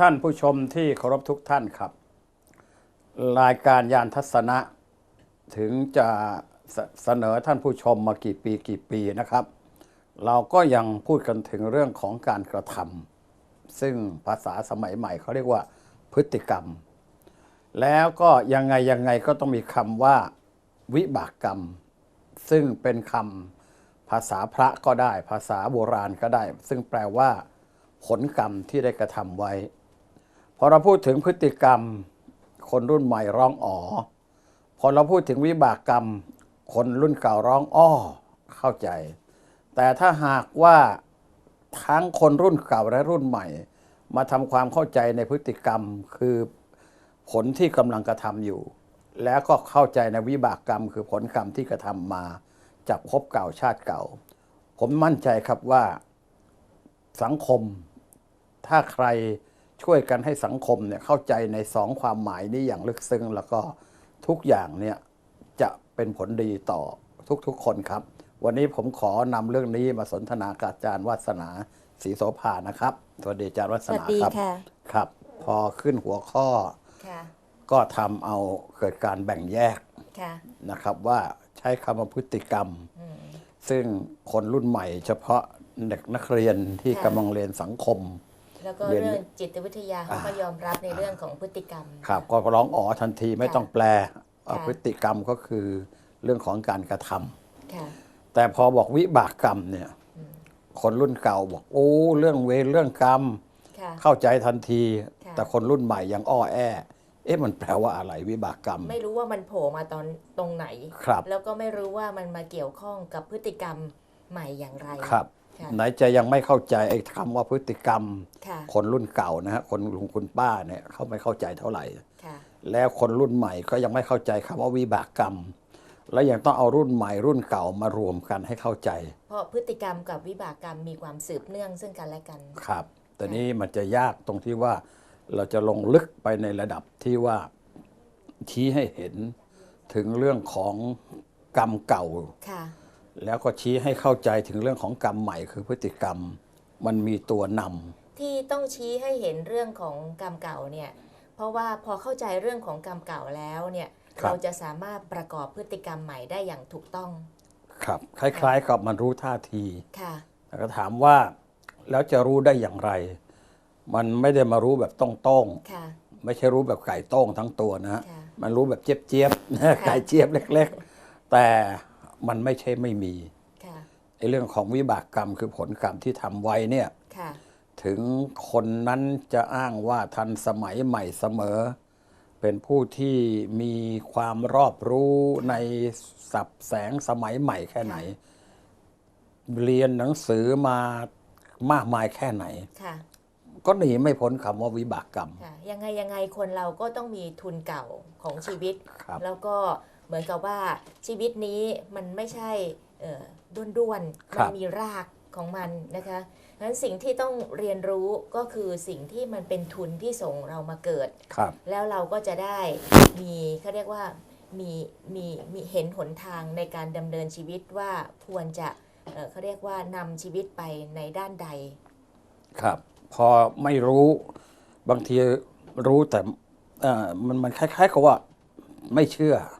ท่านผู้ชมที่เคารพทุกท่านครับ รายการยานทัศนะถึงจะเสเสนอท่านผู้ชมมากี่ปีกี่ปีนะครับ เราก็ยังพูดกันถึงเรื่องของการกระทำซึ่งภาษาสมัยใหม่เขาเรียกว่าพฤติกรรม แล้วก็ยังไงยังไงก็ต้องมีคำว่าวิบากกรรม ซึ่งเป็นคำภาษาพระก็ได้ ภาษาโบราณก็ได้ ซึ่งแปลว่าผลกรรมที่ได้กระทำไว้ อเราพูดถึงพฤติกรรม คนรุ่นใหม่ร้องอ๋อ พอเราพูดถึงวิบากกรรม คนรุ่นเก่าร้องอ้อ เข้าใจ แต่ถ้าหากว่าทั้งคนรุ่นเก่าและรุ่นใหม่ มาทำความเข้าใจในพฤติกรรมคือผลที่กำลังกระทำอยู่ แล้วก็เข้าใจในวิบากกรรม คือผลกรรมที่กระทำมาจากภพเก่าชาติเก่า ผมมั่นใจครับว่าสังคม ถ้าใคร ช่วยกันให้สังคมเนี่ยเข้าใจในสองความหมายนี้อย่างลึกซึ้ง แล้วก็ทุกอย่างเนี่ยจะเป็นผลดีต่อทุกๆคนครับ วันนี้ผมขอนำเรื่องนี้มาสนทนากับอาจารย์วัฒนาศรีโสภานะครับ สวัสดีอาจารย์วัฒสวัสนาดีครับค่ะครับ พอขึ้นหัวข้อค่ะก็ทำเอาเกิดการแบ่งแยกค่ะนะครับว่าใช้คำว่าพฤติกรรม ซึ่งคนรุ่นใหม่ เฉพาะเด็กนักเรียนที่ค่ะกำลังเรียนสังคม แล้วก็เรียนเรื่องจิตวิทยาเขาก็ยอมรับในเรื่องของพฤติกรรม ครับ ก็ร้องอ๋อทันทีไม่ต้องแปลเอาค่ะพฤติกรรมก็คือเรื่องของการกระทำค่ะแต่พอบอกวิบากกรรมเนี่ย คนรุ่นเก่าบอกโอ้เรื่องเวรเรื่องกรรมค่ะเข้าใจทันทีค่ะแต่คนรุ่นใหม่ยังอ้อแอเอ๊ะมันแปลว่าอะไรวิบากกรรม ไม่รู้ว่ามันโผล่มาตอนตรงไหนครับ แล้วก็ไม่รู้ว่ามันมาเกี่ยวข้องกับพฤติกรรมใหม่อย่างไรครับค่ะ ไหนจะยังไม่เข้าใจไอ้คำว่าพฤติกรรมค่ะคนรุ่นเก่านะฮะคนลุงคุณป้าเนี่ยเขาไม่เข้าใจเท่าไหร่ค่ะแล้วคนรุ่นใหม่ก็ยังไม่เข้าใจคำว่าวิบากกรรม แล้วยังต้องเอารุ่นใหม่รุ่นเก่ามารวมกันให้เข้าใจ เพราะพฤติกรรมกับวิบากกรรมมีความสืบเนื่องซึ่งกันและกัน ครับ แต่นี้มันจะยากตรงที่ว่าเราจะลงลึกไปในระดับที่ว่าชี้ให้เห็นถึงเรื่องของกรรมเก่าค่ะ แล้วก็ชี้ให้เข้าใจถึงเรื่องของกรรมใหม่คือพฤติกรรม มันมีตัวนำที่ต้องชี้ให้เห็นเรื่องของกรรมเก่าเนี่ยเพราะว่าพอเข้าใจเรื่องของกรรมเก่าแล้วเนี่ยครับเราจะสามารถประกอบพฤติกรรมใหม่ได้อย่างถูกต้อง ครับ คล้าย ๆ กับมันรู้ท่าทีค่ะแต่ก็ถามว่าแล้วจะรู้ได้อย่างไร มันไม่ได้มารู้แบบต้องค่ะๆไม่ใช่รู้แบบไก่โต้งทั้งตัวนะฮะค่ะมันรู้แบบเจี๊ยบเจี๊ยบๆนะไก่เจี๊ยบเล็ก ๆ แต่ มันไม่ใช่ไม่มีค่ะไอ้เรื่องของวิบากกรรมคือผลกรรมที่ทำไว้เนี่ยค่ะถึงคนนั้นจะอ้างว่าทันสมัยใหม่เสมอ เป็นผู้ที่มีความรอบรู้ในสับแสงสมัยใหม่แค่ไหน เรียนหนังสือมามากมายแค่ไหนค่ะก็หนีไม่พ้นคำว่าวิบากกรรมค่ะยังไงยังไงคนเราก็ต้องมีทุนเก่าของชีวิตครับแล้วก็ เหมือนกับว่าชีวิตนี้มันไม่ใช่เอ่อด้วนๆ มันมีรากของมันนะคะฉะนั้นสิ่งที่ต้องเรียนรู้ก็คือสิ่งที่มันเป็นทุนที่ส่งเรามาเกิดครับแล้วเราก็จะได้มีเขาเรียกว่ามีมีมีเห็นหนทางในการดำเนินชีวิตว่าควรจะเอ่อเขาเรียกว่านำชีวิตไปในด้านใด ครับ พอไม่รู้บางทีรู้แต่เอ่อมันมันคล้ายๆกับว่าไม่เชื่อค่ะ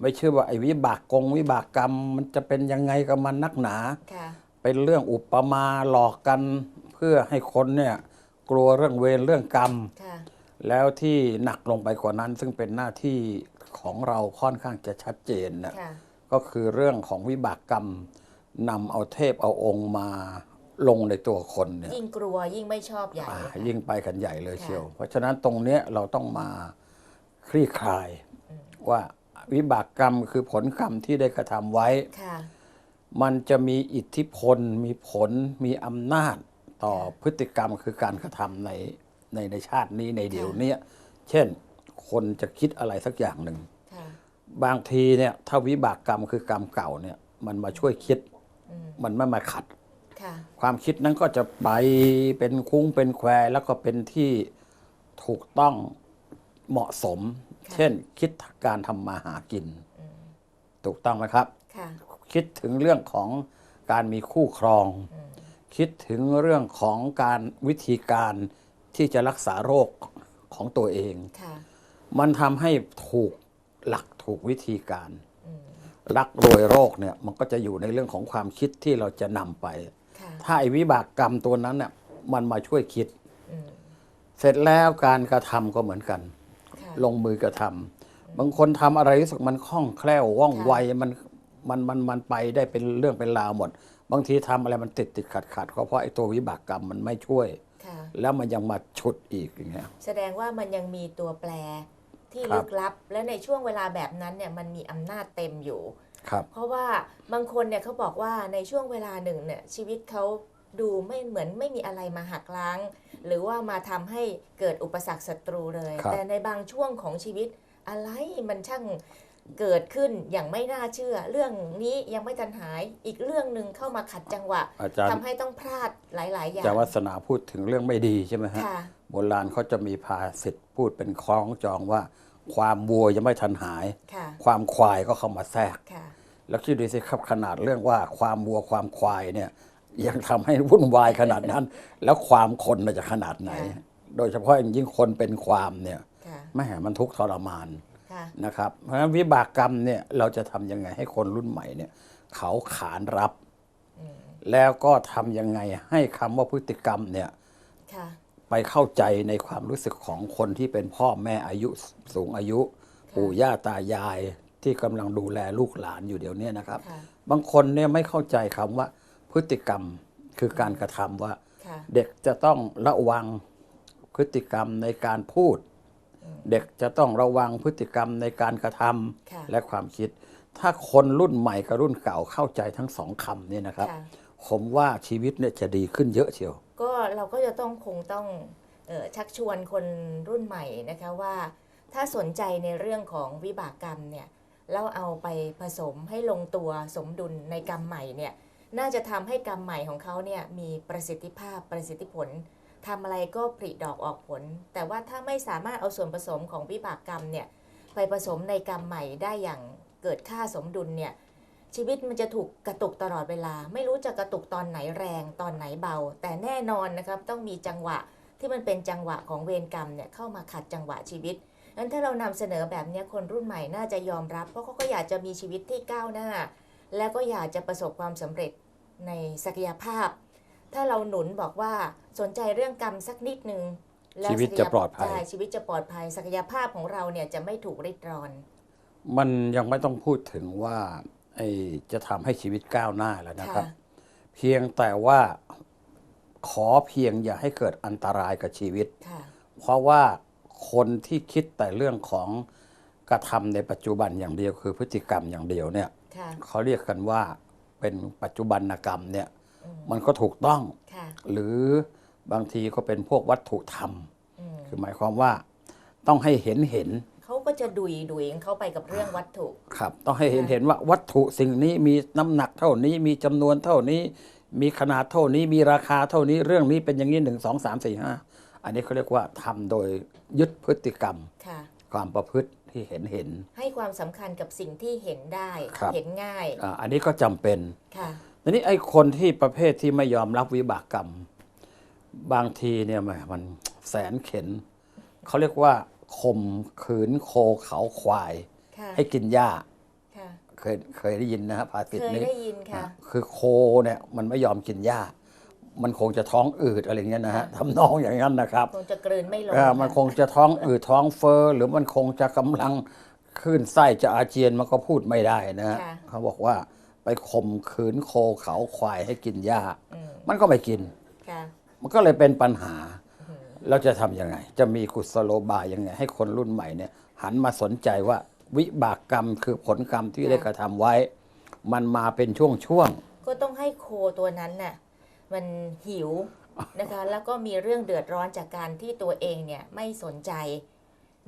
ไม่เชื่อว่าไอ้วิบากกงวิบากกรรม มันจะเป็นยังไงกับมันนักหนาค่ะเป็นเรื่องอุปมาหลอกกันเพื่อให้คนเนี่ยกลัวเรื่องเวรเรื่องกรรมค่ะแล้วที่หนักลงไปกว่านั้น ซึ่งเป็นหน้าที่ของเราค่อนข้างจะชัดเจนนะค่ะก็คือเรื่องของวิบากกรรมนำเอาเทพเอาองค์มาลงในตัวคนเนี่ยยิ่งกลัวยิ่งไม่ชอบใหญ่อ่าค่ะยิ่งไปกันใหญ่เลยค่ะเชียว เพราะฉะนั้นตรงเนี้ยเราต้องมาคลี่คลายว่า วิบากกรรมคือผลกรรมที่ได้กระทำไว้ค่ะมันจะมีอิทธิพล มีผล มีอำนาจต่อพฤติกรรมคือการกระทำในในในชาตินี้ในเดี๋ยวเนี้ยเช่น คนจะคิดอะไรสักอย่างหนึ่งค่ะบางทีเนี่ยถ้าวิบากกรรมคือกรรมเก่าเนี่ยมันมาช่วยคิดอืมมันไม่มาขัดค่ะความคิดนั้นก็จะไปเป็นคุ้งเป็นแควแล้วก็เป็นที่ถูกต้องเหมาะสมค่ะ เช่น คิดการทำมาหากิน ถูกต้องไหมครับค่ะคิดถึงเรื่องของการมีคู่ครอง คิดถึงเรื่องของการวิธีการที่จะรักษาโรคของตัวเองค่ะมันทำให้ถูกหลักถูกวิธีการอืมรักรวยโรคเนี่ยมันก็จะอยู่ในเรื่องของความคิดที่เราจะนำไปค่ะถ้าไอ้วิบากกรรมตัวนั้นเนี่ยมันมาช่วยคิดอืมเสร็จแล้วการกระทำก็เหมือนกันค่ะ ลงมือกระทำบางคนทำอะไรรู้สึกมันคล่องแคล่วว่องค่ะไวมันมันมันมันไปได้เป็นเรื่องเป็นราวหมด บางทีทำอะไรมันติดติดขัดขัดก็เพราะไอ้ตัววิบากกรรมมันไม่ช่วยค่ะแล้วมันยังมาฉุดอีกอย่างเงี้ยแสดงว่ามันยังมีตัวแปรที่ครับลึกลับ และในช่วงเวลาแบบนั้นเนี่ยมันมีอำนาจเต็มอยู่ครับเพราะว่าบางคนเนี่ยเขาบอกว่าในช่วงเวลาหนึ่งเนี่ยชีวิตเขา ดูไม่เหมือนไม่มีอะไรมาหักล้าง หรือว่ามาทำให้เกิดอุปสรรคศัตรูเลยครับแต่ในบางช่วงของชีวิตอะไรมันช่างเกิดขึ้นอย่างไม่น่าเชื่อ เรื่องนี้ยังไม่ทันหายอีกเรื่องหนึ่งเข้ามาขัดจังหวะอาจารย์ทำให้ต้องพลาดหลาย ๆ อย่างจารย์วัฒนาพูดถึงเรื่องไม่ดีใช่ไหมฮะค่ะโบราณเขาจะมีภาษิตพูดเป็นคล้องจองว่า ความวัวยังไม่ทันหายค่ะความควายก็เข้ามาแทรกค่ะแล้วคิดดูสิครับขนาดเรื่องว่าความวัวความควายเนี่ย ยังทำให้วุ่นวายขนาดนั้น แล้วความคนน่ะจะขนาดไหนค่ะโดยเฉพาะอย่างยิ่งคนเป็นความเนี่ยค่ะแม่มันทุกข์ทรมานค่ะนะครับ เพราะฉะนั้นวิบากกรรมเนี่ยเราจะทำยังไงให้คนรุ่นใหม่เนี่ยเขาขานรับ แล้วก็ทำยังไงให้คำว่าพฤติกรรมเนี่ยค่ะไปเข้าใจในความรู้สึกของคนที่เป็นพ่อแม่อายุสูงอายุ ปู่ย่าตายายที่กำลังดูแลลูกหลานอยู่เดี๋ยวนี้นะครับค่ะบางคนเนี่ยไม่เข้าใจคำว่า พฤติกรรมคือการกระทำว่าค่ะเด็กจะต้องระวังพฤติกรรมในการพูด เด็กจะต้องระวังพฤติกรรมในการกระทำค่ะและความคิด ถ้าคนรุ่นใหม่กับรุ่นเก่าเข้าใจทั้งสองคำเนี่ยนะครับค่ะผมว่าชีวิตเนี่ยจะดีขึ้นเยอะเชียว ก็เราก็จะต้องคงต้องเออชักชวนคนรุ่นใหม่นะคะว่า ถ้าสนใจในเรื่องของวิบากกรรมเนี่ยแล้วเอาไปผสมให้ลงตัวสมดุลในกรรมใหม่เนี่ย น่าจะทำให้กรรมใหม่ของเขาเนี่ยมีประสิทธิภาพประสิทธิผลทำอะไรก็ผลิดอกออกผล แต่ว่าถ้าไม่สามารถเอาส่วนผสมของวิบากกรรมเนี่ยไปผสมในกรรมใหม่ได้อย่างเกิดค่าสมดุลเนี่ยชีวิตมันจะถูกกระตุกตลอดเวลา ไม่รู้จะกระตุกตอนไหนแรงตอนไหนเบา แต่แน่นอนนะครับต้องมีจังหวะที่มันเป็นจังหวะของเวรกรรมเนี่ยเข้ามาขัดจังหวะชีวิตงั้นถ้าเรานำเสนอแบบนี้คนรุ่นใหม่น่าจะยอมรับ เพราะเขาก็อยากจะมีชีวิตที่ก้าวหน้า แล้วก็อยากจะประสบความสำเร็จ ในศักยภาพ ถ้าเราหนุนบอกว่าสนใจเรื่องกรรมสักนิดนึงแล้ชีวิตจะปลอดภัยใช่ชีวิตจะปลอดภัย ศักยภาพของเราเนี่ยจะไม่ถูกริดรอน มันยังไม่ต้องพูดถึงว่าไอ้จะทำให้ชีวิตก้าวหน้าแล้วนะครับค่ะเพียงแต่ว่าขอเพียงอย่าให้เกิดอันตรายกับชีวิตค่ะเพราะว่าคนที่คิดแต่เรื่องของกระทำในปัจจุบันอย่างเดียวคือพฤติกรรมอย่างเดียวเนี่ยค่ะเขาเรียกกันว่า เป็นปัจจุบันกรรมเนี่ยมันก็ถูกต้องค่ะหรือบางทีก็เป็นพวกวัตถุธรรมอืมคือหมายความว่าต้องให้เห็นเห็น เขาก็จะดุยดุยเข้าไปกับเรื่องวัตถุ ครับ ต้องให้เห็นค่ะเห็นว่าวัตถุสิ่งนี้มีน้ำหนักเท่านี้มีจำนวนเท่านี้ มีขนาดเท่านี้มีราคาเท่านี้เรื่องนี้เป็นอย่างนี้หนึ่งสองสามสี่ห้าอันนี้เขาเรียกว่าทำโดยยึดพฤติกรรมค่ะความประพฤติ ที่เห็นเห็น ให้ความสำคัญกับสิ่งที่เห็นได้ครับเห็นง่ายอ่าอันนี้ก็จำเป็นค่ะทีนี้ไอ้คนที่ประเภทที่ไม่ยอมรับวิบากกรรม บางทีเนี่ยแหมมันแสนเข็นเขาเรียกว่าข่มขืนโคเขาควายค่ะให้กินหญ้าค่ะเคยเคยได้ยินนะฮะภาษิตเคยนี้ได้ยินค่ะอะคือโคเนี่ยมันไม่ยอมกินหญ้า มันคงจะท้องอืดอะไรเงี้ยนะฮะทำนองอย่างนั้นนะครับคงจะกลืนไม่ลงเอ่อมันคงจะท้องอืดท้องเฟอ้อหรือมันคงจะกำลังขึ้นไส้จะอาเจียนมันก็พูดไม่ได้นะฮะค่ะเขาบอกว่าไปข่มขืนโคเขาควายให้กินหญ้าอืม มันก็ไม่กิน ค่ะ มันก็เลยเป็นปัญหา เราจะทำยังไง จะมีกุศโลบายยังไง ให้คนรุ่นใหม่เนี่ยหันมาสนใจว่าวิบากกรรมคือผลกรรมที่ได้กระทำไว้ มันมาเป็นช่วงๆ ก็ต้องให้โคตัวนั้นน่ะ มันหิวนะคะ แล้วก็มีเรื่องเดือดร้อนจากการที่ตัวเองเนี่ยไม่สนใจ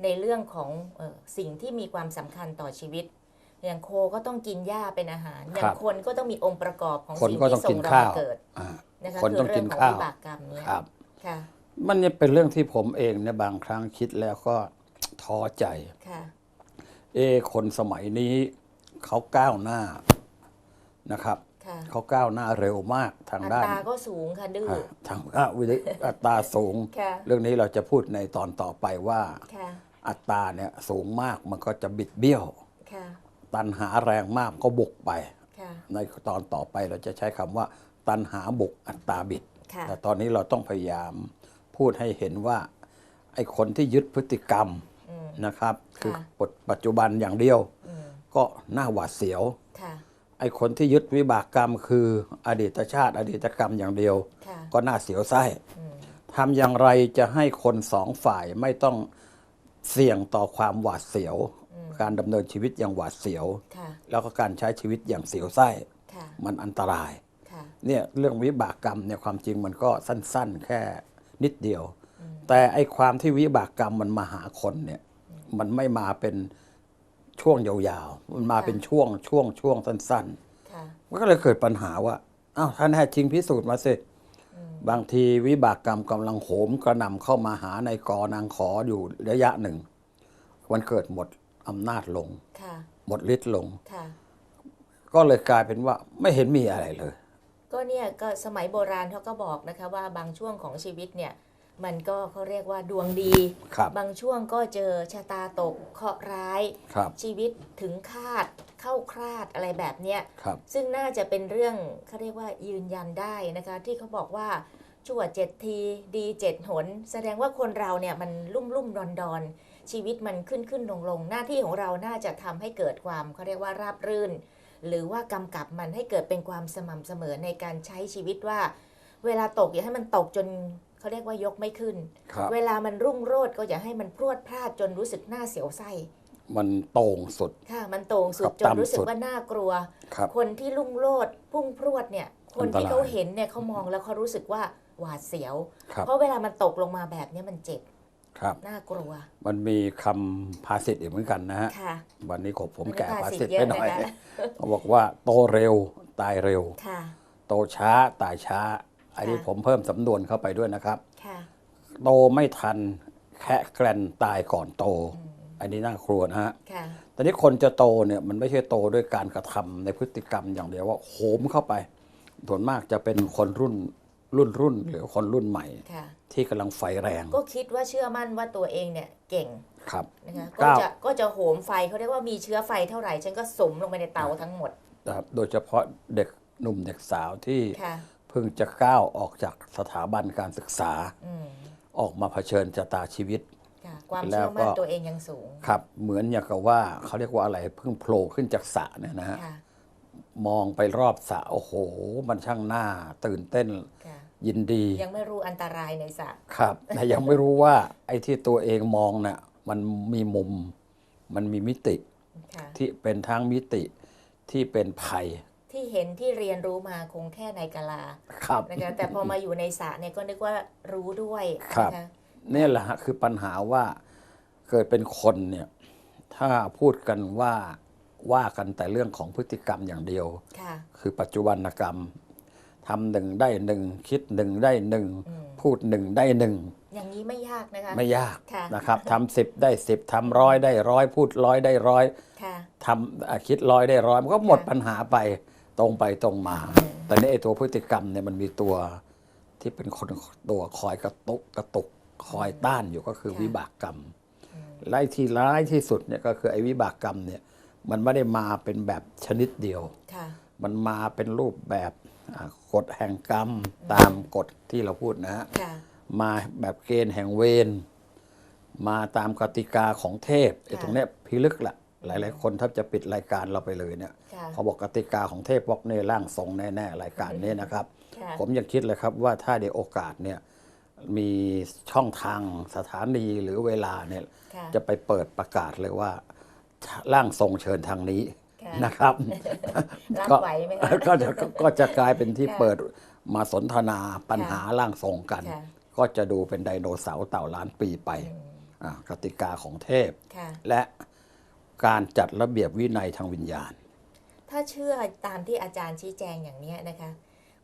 ในเรื่องของเออสิ่งที่มีความสำคัญต่อชีวิต อย่างโคก็ต้องกินหญ้าเป็นอาหาร อย่างคนก็ต้องมีองค์ประกอบของคนสิ่งก็ต้ที่องส่กิงนเราข้าวมาเกิดอ่านะคะคนคืต้องเรื่กินของข้าววิบากกรรมเนี่ยครับค่ะมันเนี่ยเป็นเรื่องที่ผมเองเนี่ยบางครั้งคิดแล้วก็ท้อใจค่ะเอะคนสมัยนี้เขาก้าวหน้านะครับค่ะ เขาก้าวหน้าเร็วมากทางอัด้านตราก็สูงค่ะดื้ออะทางด้านวิทยอัตราสูงค่ะเรื่องนี้เราจะพูดในตอนต่อไปว่าค่ะอัตราเนี่ยสูงมากมันก็จะบิดเบี้ยวค่ะตันหาแรงมากก็บุกไปค่ะในตอนต่อไปเราจะใช้คำว่า ตันหาบุกอัตราบิดค่ะแต่ตอนนี้เราต้องพยายามพูดให้เห็นว่าไอ้คนที่ยึดพฤติกรรมอืมนะครับ คือค่ะปัจจุบันอย่างเดียวอืมก็น่าหวาดเสียวค่ะ ไอ้คนที่ยึดวิบากกรรมคืออดีตชาติ อดีตกรรมอย่างเดียว ค่ะก็น่าเสียวไส้อืมทำอย่างไรจะให้คนสองฝ่ายไม่ต้องเสี่ยงต่อความหวาดเสียว การดำเนินชีวิตอย่างหวาดเสียว ค่ะแล้วก็การใช้ชีวิตอย่างเสียวไส้ค่ะมันอันตราย ค่ะ เนี่ยเรื่องวิบากกรรมเนี่ยความจริงมันก็สั้นๆ แค่นิดเดียว แต่ไอความที่วิบากกรรมมันมาหาคนเนี่ยมันไม่มาเป็น ช่วงยาวๆ มันมาค่ะเป็นช่วงช่วงช่วงสั้นค่ะๆมันก็เลยเกิดปัญหาว่าอ้าวท่านแท้จริงพิสูจน์มาสิบางทีวิบากกรรมกำลังโหมกระหน่ำเข้ามาหาในกอนางขออยู่ระยะหนึ่ง มันเกิดหมดอำนาจลงค่ะหมดฤทธิ์ลงค่ะก็เลยกลายเป็นว่าไม่เห็นมีอะไรเลย ก็เนี่ยก็สมัยโบราณเขาก็บอกนะคะว่าบางช่วงของชีวิตเนี่ย มันก็เขาเรียกว่าดวงดีครับบางช่วงก็เจอชะตาตกเคราะห์ร้าย ครับชีวิตถึงคาดเข้าคลาดอะไรแบบเนี้ย ครับ ซึ่งน่าจะเป็นเรื่องเขาเรียกว่ายืนยันได้นะคะ ที่เขาบอกว่าชั่วเจ็ดทีดีเจ็ดหน แสดงว่าคนเราเนี่ยมันลุ่มลุ่มดอนดอนชีวิตมันขึ้นขึ้นลงลงหน้าที่ของเราน่าจะทำให้เกิดความเขาเรียกว่าราบรื่น หรือว่ากำกับมันให้เกิดเป็นความสม่ำเสมอในการใช้ชีวิตว่า เวลาตกอย่าให้มันตกจน เขาเรียกว่ายกไม่ขึ้นครับเวลามันรุ่งโรจน์ก็อย่าให้มันพรวดพลาดจนรู้สึกหน้าเสียวไส้มันโต่งสุด ค่ะ มันโต่งสุครัดบจนรู้สึกต่ำสุดว่าน่ากลัวครับคนที่ลุ่งโลดพุ่งพรวดเนี่ย คนที่อันตรายเขาเห็นเนี่ยเขามองแล้วเขารู้สึกว่าหวาดเสียวครับเพราะเวลามันตกลงมาแบบเนี้ยมันเจ็บครับน่ากลัว มันมีคำภาษิตอีกเหมือนกันนะฮะค่ะวันนี้ขบผมวันนี้แก่ภาภาษิตษิตเยอะไปหน่อยนะคะเขาบอกว่าโตเร็วตายเร็วค่ะโตช้าตายช้า อันนี้ค่ะผมเพิ่มสำนวนเข้าไปด้วยนะครับค่ะโตไม่ทันแคะแกรนตายก่อนโต อันนี้น่ากลัวนะฮะค่ะตอนนี้คนจะโตเนี่ยมันไม่ใช่โตด้วยการกระทำในพฤติกรรมอย่างเดียวว่าโหมเข้าไปส่วนมากจะเป็นคนรุ่นรุ่นรุ่นหรือคนรุ่นใหม่ค่ะที่กำลังไฟแรง ก็คิดว่าเชื่อมั่นว่าตัวเองเนี่ยเก่งครับนะคะก็ก้าวจะก็จะโหมไฟเขาเรียกว่ามีเชื้อไฟเท่าไหร่ ฉันก็สมลงไปในเตาทั้งหมดนะครับโดยเฉพาะเด็กหนุ่มเด็กสาวที่ค่ะเพิ่งจะก้าวออกจากสถาบันการศึกษาอืมออกมาเผชิญชะตาชีวิตค่ะความแล้เชื่วอก็มั่นตัวเองยังสูง ครับ เหมือนอย่างกับว่าเขาเรียกว่าอะไรเพิ่งโผล่ขึ้นจากสระเนี่ยนะฮะค่ะมองไปรอบสระโอ้โห มันช่างหน้าตื่นเต้นค่ะยินดี ยังไม่รู้อันตรายในสระครับแต่ยังไม่รู้ว่าไอ้ที่ตัวเองมองน่ะมันมีมุม มันมีมิติค่ะที่เป็นทั้งมิติที่เป็นภัย ที่เห็นที่เรียนรู้มาคงแค่ในกะลาครับนะคะแต่พอมาอยู่ในสระเนี่ยก็นึกว่ารู้ด้วยครับนะคะนี่แหละฮะคือปัญหาว่าเกิดเป็นคนเนี่ย ถ้าพูดกันว่าว่ากันแต่เรื่องของพฤติกรรมอย่างเดียวค่ะคือปัจจุบันกรรมทำหนึ่งได้หนึ่งคิดหนึ่งได้หนึ่งอืมพูดหนึ่งได้หนึ่งอย่างนี้ไม่ยากนะคะ ไม่ยากค่ะนะครับทำสิบได้สิบทำร้อยได้ร้อยพูดร้อยได้ร้อยค่ะทำอะคิดร้อยได้ร้อยมันก็หมดค่ะปัญหาไป ตรงไปตรงมา แต่นี่ไอ้ตัวพฤติกรรมเนี่ยมันมีตัวที่เป็นคนตัวคอยกระตุกกระตุกคอยต้านอยู่ก็คือวิบากกรรมไล่ที่ร้ายที่สุดเนี่ยก็คือไอ้วิบากกรรมเนี่ยมันไม่ได้มาเป็นแบบชนิดเดียวค่ะมันมาเป็นรูปแบบอะกฎแห่งกรรมตามกฎที่เราพูดนะฮะค่ะมาแบบเกณฑ์แห่งเวรมาตามกติกาของเทพไอ้ค่ะตรงเนี้ยพิลึกละหลาย ๆ คนถ้าจะปิดรายการเราไปเลยเนี่ยค่ะ เขาบอกกติกาของเทพบอกเนี่ยร่างทรงแน่ๆรายการนี้นะครับค่ะผมยังคิดเลยครับว่าถ้าในโอกาสเนี่ยมีช่องทางสถานีหรือเวลาเนี่ยค่ะจะไปเปิดประกาศเลยว่า ร่างทรงเชิญทางนี้ค่ะนะครับรับก็ไหวไหมคะก็จะก็จะกลายเป็นที่ค่ะเปิดมาสนทนาปัญหาร่างทรงกันค่ะก็จะดูเป็นไดโนเสาร์เต่าล้านปีไปอ่ากติกาของเทพค่ะและการจัดระเบียบวินัยทางวิญญาณ ถ้าเชื่อตามที่อาจารย์ชี้แจงอย่างนี้นะคะ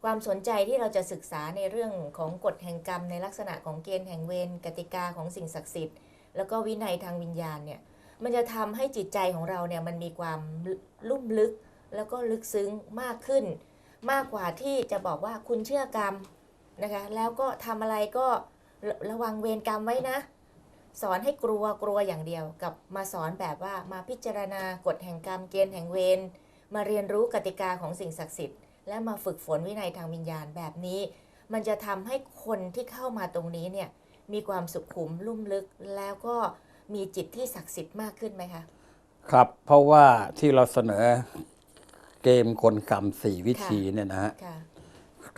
ความสนใจที่เราจะศึกษาในเรื่องของกฎแห่งกรรม ในลักษณะของเกณฑ์แห่งเวรกติกาของสิ่งศักดิ์สิทธิ์ แล้วก็วินัยทางวิญญาณเนี่ยมันจะทำให้จิตใจของเราเนี่ยมันมีความลุ่มลึกแล้วก็ลึกซึ้งมากขึ้น มากกว่าที่จะบอกว่าคุณเชื่อกรรมนะคะแล้วก็ทำอะไรก็ระวังเวรกรรมไว้นะ สอนให้กลัวกลัวอย่างเดียวกับมาสอนแบบว่ามาพิจารณากฎแห่งกรรมเกณฑ์แห่งเวร มาเรียนรู้กติกาของสิ่งศักดิ์สิทธิ์และมาฝึกฝนวินัยทางวิญญาณแบบนี้ มันจะทำให้คนที่เข้ามาตรงนี้เนี่ยมีความสุขุมลุ่มลึกแล้วก็มีจิตที่ศักดิ์สิทธิ์มากขึ้นไหมคะ ครับเพราะว่าที่เราเสนอเกมกลกรรมสี่วิธีเนี่ยนะฮะค่ะ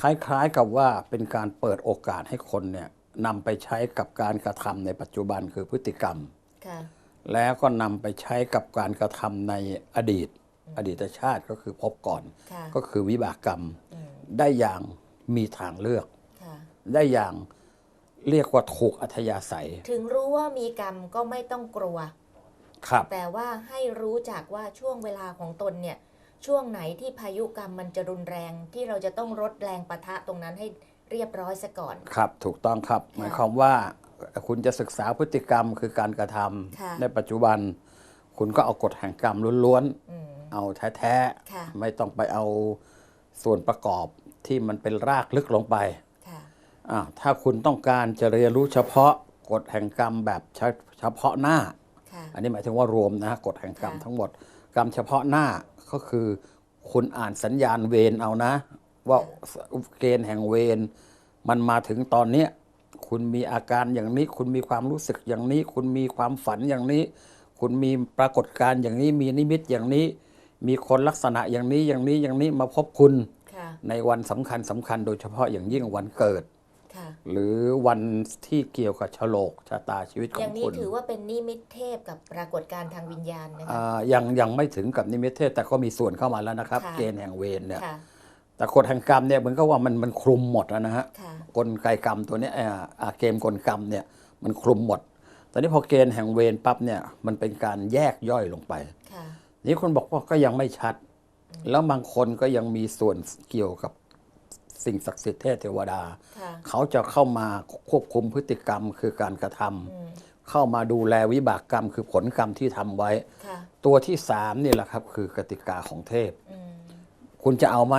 คล้ายๆกับว่าเป็นการเปิดโอกาสให้คนเนี่ยนำไปใช้กับการกระทำในปัจจุบันคือพฤติกรรมค่ะแล้วก็นำไปใช้กับการกระทำในอดีต อดีตชาติก็คือพบก่อนค่ะก็คือวิบากกรรมอืมได้อย่างมีทางเลือกค่ะได้อย่างเรียกว่าถูกอัธยาศัย ถึงรู้ว่ามีกรรมก็ไม่ต้องกลัว ครับ แต่ว่าให้รู้จักว่าช่วงเวลาของตนเนี่ย ช่วงไหนที่พายุกรรมมันจะรุนแรงที่เราจะต้องลดแรงปะทะตรงนั้นให้เรียบร้อยซะก่อน ครับ ถูกต้องครับ หมายความว่าคุณจะศึกษาพฤติกรรมคือการกระทำค่ะในปัจจุบัน คุณก็เอากฎแห่งกรรมล้วนอืมๆเอาแท้ค่ะๆไม่ต้องไปเอาส่วนประกอบที่มันเป็นรากลึกลงไปค่ะอ่าถ้าคุณต้องการจะเรียนรู้เฉพาะกฎแห่งกรรมแบบเฉเฉพาะหน้าค่ะอันนี้หมายถึงว่ารวมนะกฎแห่งกรรมค่ะทั้งหมด กรรมเฉพาะหน้าก็คือ คุณอ่านสัญญาณเวรเอานะ ว่าเกณฑ์แห่งเวรมันมาถึงตอนเนี้ยคุณมีอาการอย่างนี้ คุณมีความรู้สึกอย่างนี้ คุณมีความฝันอย่างนี้ คุณมีปรากฏการณ์อย่างนี้มีนิมิตอย่างนี้ มีคนลักษณะอย่างนี้อย่างนี้อย่างนี้มาพบคุณค่ะในวันสำคัญสำคัญโดยเฉพาะอย่างยิ่งวันเกิดค่ะหรือวันที่เกี่ยวกับฉลกชะตาชีวิตขออย่างนี้คุณถือว่าเป็นนิมิตเทพกับปรากฏการณ์ทางวิญญาณนะคะอ่ายังยังไม่ถึงกับนิมิตเทศแต่ก็มีส่วนเข้ามาแล้วนะครับค่ะเกณฑ์แห่งเวรเนี่ยค่ะแต่กฎแห่งกรรมเนี่ยเหมือนกับว่ามันมันคลุมหมดแล้วนะฮะค่ะกลไกกรรมตัวเนี้ยอ่าอ่าเกมกลกรรมเนี่ยมันคลุมหมด ตอนนี้พอเกณฑ์แห่งเวรปั๊บเนี่ยมันเป็นการแยกย่อยลงไปค่ะนี่คุณบอกว่าก็ยังไม่ชัด แล้วบางคนก็ยังมีส่วนเกี่ยวกับสิ่งศักดิ์สิทธิ์เทพเทวดาค่ะเขาจะเข้ามาควบคุมพฤติกรรมคือการกระทำอืมเข้ามาดูแลวิบากกรรมคือผลกรรมที่ทำไว้ค่ะตัวที่สามนี่แหละครับคือกติกาของเทพอืมคุณจะเอาไหม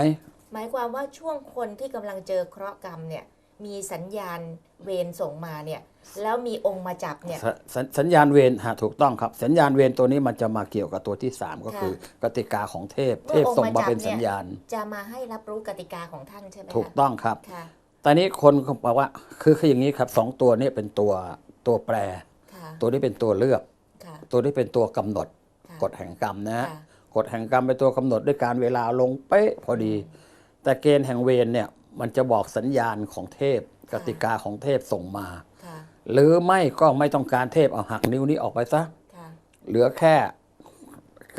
หมายความว่าช่วงคนที่กำลังเจอเคราะห์กรรมเนี่ย มีสัญญาณเวรส่งมาเนี่ยแล้วมีองค์มาจับเนี่ยสสญสัญญาณเวรฮะถูกต้องครับ สัญญาณเวรตัวนี้มันจะมาเกี่ยวกับตัวที่สามก็ค่ะคือกติกาของเทพเมื่เทอพองค์ส่งมามาจับเป็นเนี่ยสัญญาณ จะมาให้รับรู้กติกาของท่านใช่ไหมคะถูกต้องครับค่ะตอนนี้คนเขาบอกว่าคือคืออย่างนี้ครับสองตัวนี้เป็นตัวตัวแปรค่ะตัวนี้เป็นตัวเลือกค่ะตัวนี้เป็นตัวกำหนดค่ะกฎแห่งกรรมนะฮะค่ะกฎแห่งกรรมเป็นตัวกำหนดด้วยการเวลาลงเป๊ะพอดี แต่เกณฑ์แห่งเวรเนี่ย มันจะบอกสัญญาณของเทพกติกาของเทพส่งมา ค่ะ หรือไม่ก็ไม่ต้องการเทพเอาหักนิ้วนี้ออกไปซะ ค่ะ เหลือแค่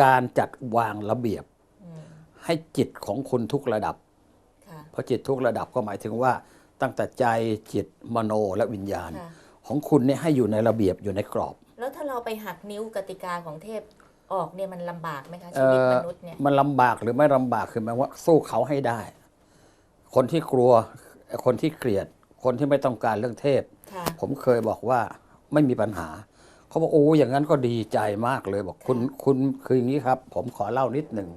การจัดวางระเบียบ อืม ให้จิตของคุณทุกระดับ ค่ะ เพราะจิตทุกระดับก็หมายถึงว่า ตั้งแต่ใจจิตมโนและวิญญาณ ค่ะ ของคุณเนี่ยให้อยู่ในระเบียบอยู่ในกรอบ แล้วถ้าเราไปหักนิ้วกติกาของเทพออกเนี่ยมันลำบากไหมคะเอ่ชีวิตอมนุษย์เนี่ย มันลำบากหรือไม่ลำบากคือหมายว่าสู้เขาให้ได้ คนที่กลัว คนที่เกลียด คนที่ไม่ต้องการเรื่องเทพค่ะผมเคยบอกว่าไม่มีปัญหา เขาบอกโอ้อย่างนั้นก็ดีใจมากเลยบอกคุณคุณคืออย่างนี้ครับ ผมขอเล่านิดหนึ่ง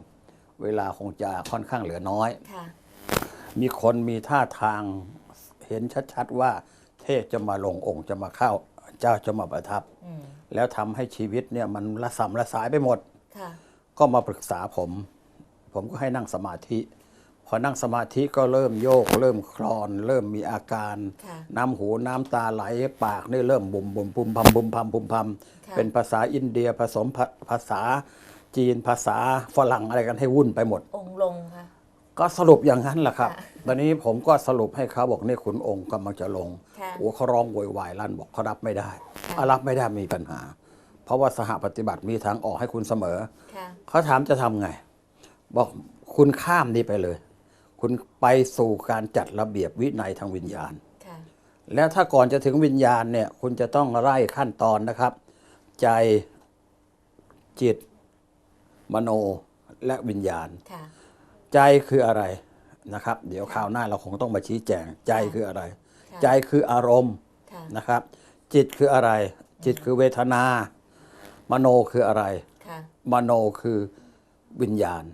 เวลาคงจะค่อนข้างเหลือน้อยค่ะมีคนมีท่าทางเห็นชัดๆว่า เทพจะมาลงองค์จะมาเข้า เจ้าจะมาประทับอืมแล้วทำให้ชีวิตเนี่ยมันละสำละสายไปหมดค่ะก็มาปรึกษาผม ผมก็ให้นั่งสมาธิ พอนั่งสมาธิก็เริ่มโยก เริ่มคลอน เริ่มมีอาการค่ะน้ำหูน้ำตาไหลปากนี่เริ่มบุ่มบุ่มพุมพำบุมพำพุมพค่ะำเป็นภาษาอินเดียผสมภาภาษาจีนภาษาฝรั่งอะไรกันให้วุ่นไปหมด องค์ลงค่ะก็สรุปอย่างนั้นแหละครับค่ะตอนนี้ผมก็สรุปให้เขาบอกนี่ขุนองค์กำลังจะลงค่ะโอ้เขาร้องโวยวายลั่นบอกเขารับไม่ได้ค่ะอะรับไม่ได้มีปัญหา เพราะว่าสหปฏิบัติมีทางออกให้คุณเสมอค่ะเขาถามจะทำไง บอกคุณข้ามนี้ไปเลย คุณไปสู่การจัดระเบียบวินัยทางวิญญาณค่ะแล้วถ้าก่อนจะถึงวิญญาณเนี่ย คุณจะต้องไล่ขั้นตอนนะครับ ใจจิต มโนและวิญญาณค่ะใจคืออะไรนะครับ เดี๋ยวคราวหน้าเราคงต้องมาชี้แจง ใจคืออะไรค่ะใจคืออารมณ์ค่ะนะครับ จิตคืออะไร จิตคือเวทนา มโนคืออะไรค่ะมโนคือวิญญาณ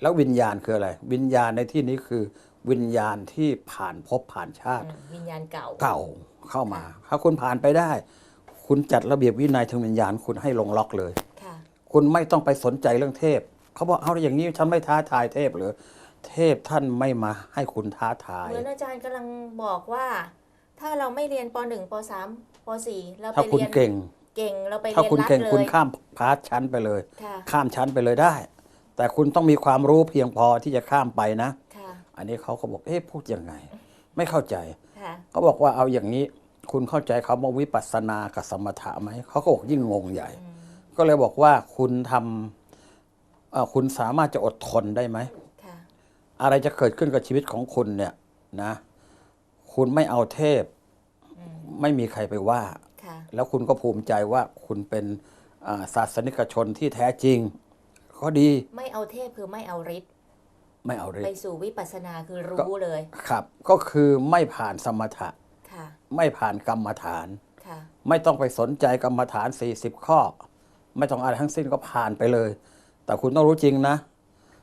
แล้ววิญญาณคืออะไร วิญญาณในที่นี้คือ วิญญาณที่ผ่านภพผ่านชาติอืมวิญญาณเก่าเก่าเข้ามา ถ้าคุณผ่านไปได้ คุณจัดระเบียบวินัยทางวิญญาณคุณให้ลงล็อกเลยค่ะคุณไม่ต้องไปสนใจเรื่องเทพ เขาบอกเอาอย่างนี้ฉันไม่ท้าทายเทพหรือ เทพท่านไม่มาให้คุณท้าทายเหมือนอาจารย์กำลังบอกว่า ถ้าเราไม่เรียนป .1 ป .3 ป .4 เราไปถ้าคุณเรียนเก่งเก่งเราไปถ้าเรียนคุณรัฐเก่งเลคุณยข้ามพาร์ทชั้นไปเลยค่ะข้ามชั้นไปเลยได้ แต่คุณต้องมีความรู้เพียงพอที่จะข้ามไปนะ ค่ะ อันนี้เขาก็บอกเอ๊ะพูดยังไง ไม่เข้าใจ ค่ะ เขาบอกว่าเอาอย่างนี้ คุณเข้าใจคำว่าวิปัสสนากับสมถะไหมเขาก็บอกยิ่งงงใหญ่ ก็เลยบอกว่าคุณทำเอ่อคุณสามารถจะอดทนได้ไหม ค่ะ อะไรจะเกิดขึ้นกับชีวิตของคุณเนี่ยนะ คุณไม่เอาเทพไม่มีใครไปว่า ค่ะ แล้วคุณก็ภูมิใจว่าคุณเป็นอ่าศาสนิกชนที่แท้จริง ก็ดี ไม่เอาเทพคือไม่เอาฤทธิ์ไม่เอาเลยไปสู่วิปัสสนาคือรู้เลย ครับ ก็คือไม่ผ่านสมถะค่ะไม่ผ่านกรรมฐานค่ะไม่ต้องไปสนใจกรรมฐาน 40 ข้อ ไม่ต้องอะไรทั้งสิ้นก็ผ่านไปเลย แต่คุณต้องรู้จริงนะ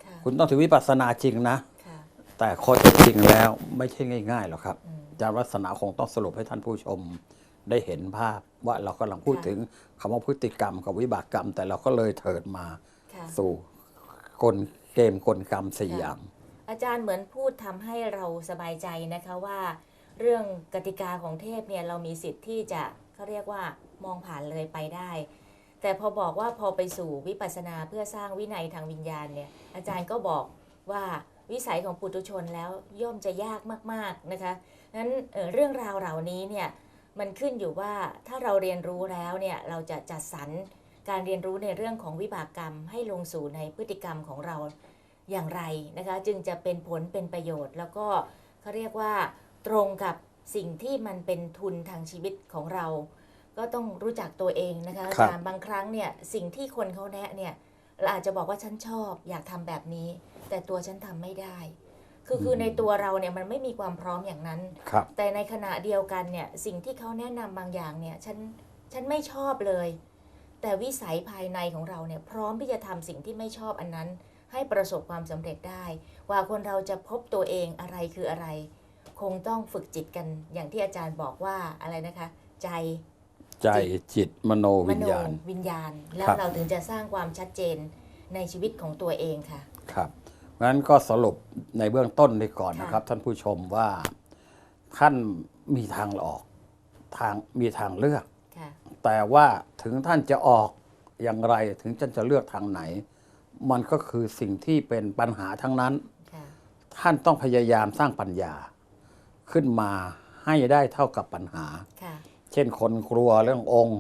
ค่ะคุณต้องถือวิปัสสนาจริงนะค่ะแต่ข้อเท็จจริงแล้วไม่ใช่ง่ายๆหรอกครับอาจารย์วัฒนาคงต้องสรุปให้ท่านผู้ชมได้เห็นภาพว่าเรากำลังพูดค่ะถึงคำว่าพฤติกรรมกับวิบากกรรม แต่เราก็เลยเถิดมาค่ะ สู่กลเกมกลกรรมสี่อย่าง อาจารย์เหมือนพูดทำให้เราสบายใจนะคะว่า เรื่องกติกาของเทพเนี่ยเรามีสิทธิ์ที่จะเขาเรียกว่ามองผ่านเลยไปได้ แต่พอบอกว่าพอไปสู่วิปัสสนาเพื่อสร้างวินัยทางวิญญาณเนี่ยอาจารย์ก็บอกว่าวิสัยของปุถุชนแล้วย่อมจะยากมากๆนะคะนั้นเอ่อเรื่องราวเหล่านี้เนี่ยมันขึ้นอยู่ว่าถ้าเราเรียนรู้แล้วเนี่ยเราจะจัดสรร การเรียนรู้ในเรื่องของวิบากกรรมให้ลงสู่ในพฤติกรรมของเราอย่างไรนะคะ จึงจะเป็นผลเป็นประโยชน์ แล้วก็เขาเรียกว่าตรงกับสิ่งที่มันเป็นทุนทางชีวิตของเรา ก็ต้องรู้จักตัวเองนะคะอาครับจารย์บางครั้งเนี่ยสิ่งที่คนเขาแนะเนี่ยเราอาจจะบอกว่าฉันชอบอยากทำแบบนี้ แต่ตัวฉันทำไม่ได้ คือคือในตัวเราเนี่ยมันไม่มีความพร้อมอย่างนั้นครับแต่ในขณะเดียวกันเนี่ยสิ่งที่เขาแนะนำบางอย่างเนี่ยฉันฉันไม่ชอบเลย แต่วิสัยภายในของเราเนี่ยพร้อมที่จะทำสิ่งที่ไม่ชอบอันนั้น ให้ประสบความสำเร็จได้กว่าคนเราจะพบตัวเองอะไรคืออะไร คงต้องฝึกจิตกันอย่างที่อาจารย์บอกว่าอะไรนะคะ ใจใจจิตมโนมวิญโนญาณวิญญาณ แล้วครับเราถึงจะสร้างความชัดเจนในชีวิตของตัวเองค่ะ ครับงั้นก็สรุปในเบื้องต้นนี้ก่อนนะครับ ท่านผู้ชมว่าท่านมีทางออกทางมีทางเลือกค่ะ แต่ว่าถึงท่านจะออกอย่างไรถึงท่านจะเลือกทางไหน มันก็คือสิ่งที่เป็นปัญหาทั้งนั้นค่ะท่านต้องพยายามสร้างปัญญาขึ้นมาให้ได้เท่ากับปัญหาค่ะเช่นคนกลัวเรื่ององค์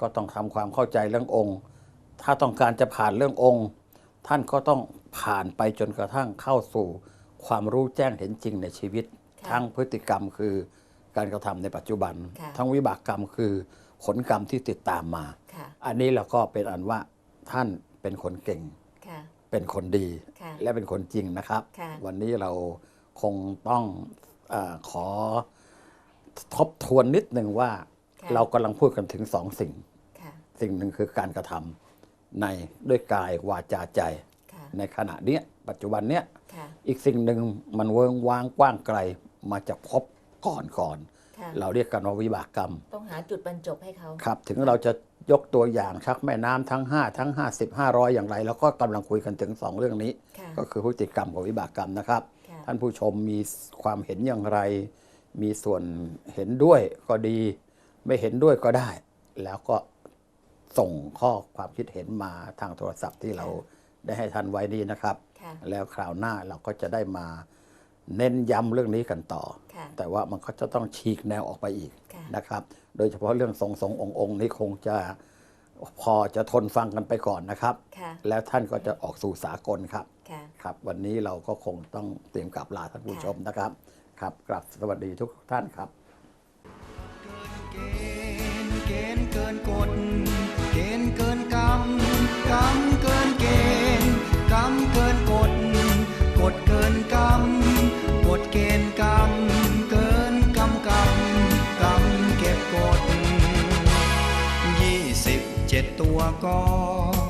ก็ต้องทำความเข้าใจเรื่ององค์ ถ้าต้องการจะผ่านเรื่ององค์ ท่านก็ต้องผ่านไปจนกระทั่งเข้าสู่ความรู้แจ้งเห็นจริงในชีวิตค่ะทั้งพฤติกรรมคือการกระทำในปัจจุบันค่ะทั้งวิบากกรรมคือ ผลกรรมที่ติดตามมาค่ะอันนี้เราก็เป็นอันว่าท่านเป็นคนเก่งค่ะเป็นคนดีค่ะและเป็นคนจริงนะครับค่ะวันนี้เราคงต้องเออขอทบทวนนิดหนึ่งว่าค่ะเรากำลังพูดกันถึงสองสิ่งค่ะสิ่งหนึ่งคือการกระทำในด้วยกายวาจาใจค่ะในขณะเนี้ยปัจจุบันเนี้ยค่ะอีกสิ่งหนึ่งมันเวิงว้างกว้างไกลมาจากพบก่อนก่อนค่ะ เราเรียกกันว่าวิบากกรรม ต้องหาจุดบรรจบให้เขาครับ ถึงเราจะยกตัวอย่างชักแม่น้ำทั้ง 5 ทั้ง 50 500 อย่างไรเราก็กำลังคุยกันถึง 2 เรื่องนี้ค่ะก็คือพฤติกรรมกับวิบากกรรมนะครับค่ะท่านผู้ชมมีความเห็นอย่างไร มีส่วนเห็นด้วยก็ดี ไม่เห็นด้วยก็ได้ แล้วก็ส่งข้อความคิดเห็นมาทางโทรศัพท์ที่เราได้ให้ท่านไว้นี้นะครับค่ะแล้วคราวหน้าเราก็จะได้มา เน้นย้ำเรื่องนี้กันต่อค่ะแต่ว่ามันก็จะต้องฉีกแนวออกไปอีกค่ะนะครับ โดยเฉพาะเรื่องทรงทรงองค์องค์นี้คงจะพอจะทนฟังกันไปก่อนนะครับค่ะแล้วท่านก็จะออกสู่สากลครับค่ะครับ วันนี้เราก็คงต้องเตรียมกลับลาท่านผู้ค่ะชมนะครับ ครับกลับสวัสดีทุกท่านครับเกณฑ์เกณฑ์เกินกฎเกณฑ์เกินกรรมกรรมเกินเกณฑ์กรรมเกินกฎกฎเกินกรรมก ฎเกณฑ์กรรม เกินกรรมกรรมกรรมเก็บกฎยี่สิบเจ็ดตัวก็ขอ